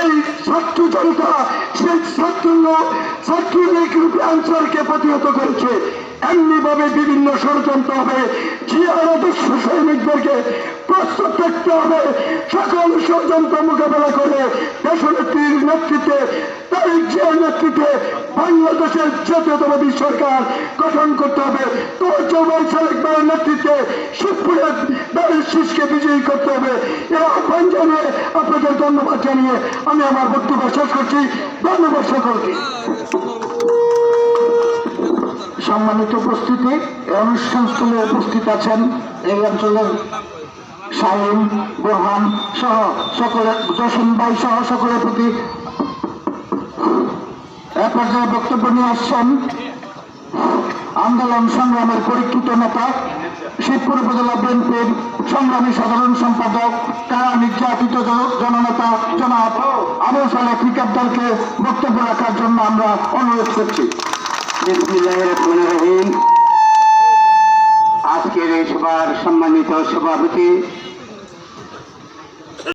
এই ছাত্র জনতা, সেই ছাত্রন্য ছাত্রলীগ রূপে আনসারকে প্রতিহত করেছে। এমনি ভাবে বিভিন্ন ষড়যন্ত্র হবে। জিয়ার আদর্শ সৈনিকদেরকে প্রস্তুত থাকতে হবে। সকল ষড়যন্ত্র মোকাবেলা করে দেশনেত্রীর নেতৃত্বে তারিখ জিয়ার নেতৃত্বে বাংলাদেশের জাতীয়তাবাদী সরকার গঠন করতে হবে। তোর চৌবাই সালেক ভাইয়ের নেতৃত্বে শিবপুরের দাঁড়িয়ে শীষকে বিজয়ী করতে হবে। এর আহ্বান জানিয়ে আপনাদের ধন্যবাদ জানিয়ে আমি আমার বক্তব্য শেষ করছি। ধন্যবাদ সকলকে। সম্মানিত উপস্থিতি অনুষ্ঠানস্থলে উপস্থিত আছেন এই অঞ্চলের শাহিন, বোরহান সহ সকলের, জসিম ভাই সহ সকলের প্রতি এ পর্যায়ে বক্তব্য নিয়ে আসছেন আন্দোলন সংগ্রামের পরীক্ষিত নেতা, শিবপুর উপজেলা বিএনপির সংগ্রামী সাধারণ সম্পাদক, কারা নির্যাতিত জননেতা, জনাব আবু সালে ক্রিকেট দলকে বক্তব্য রাখার জন্য আমরা অনুরোধ করছি। আজকের এই সভার সম্মানিত সভাপতি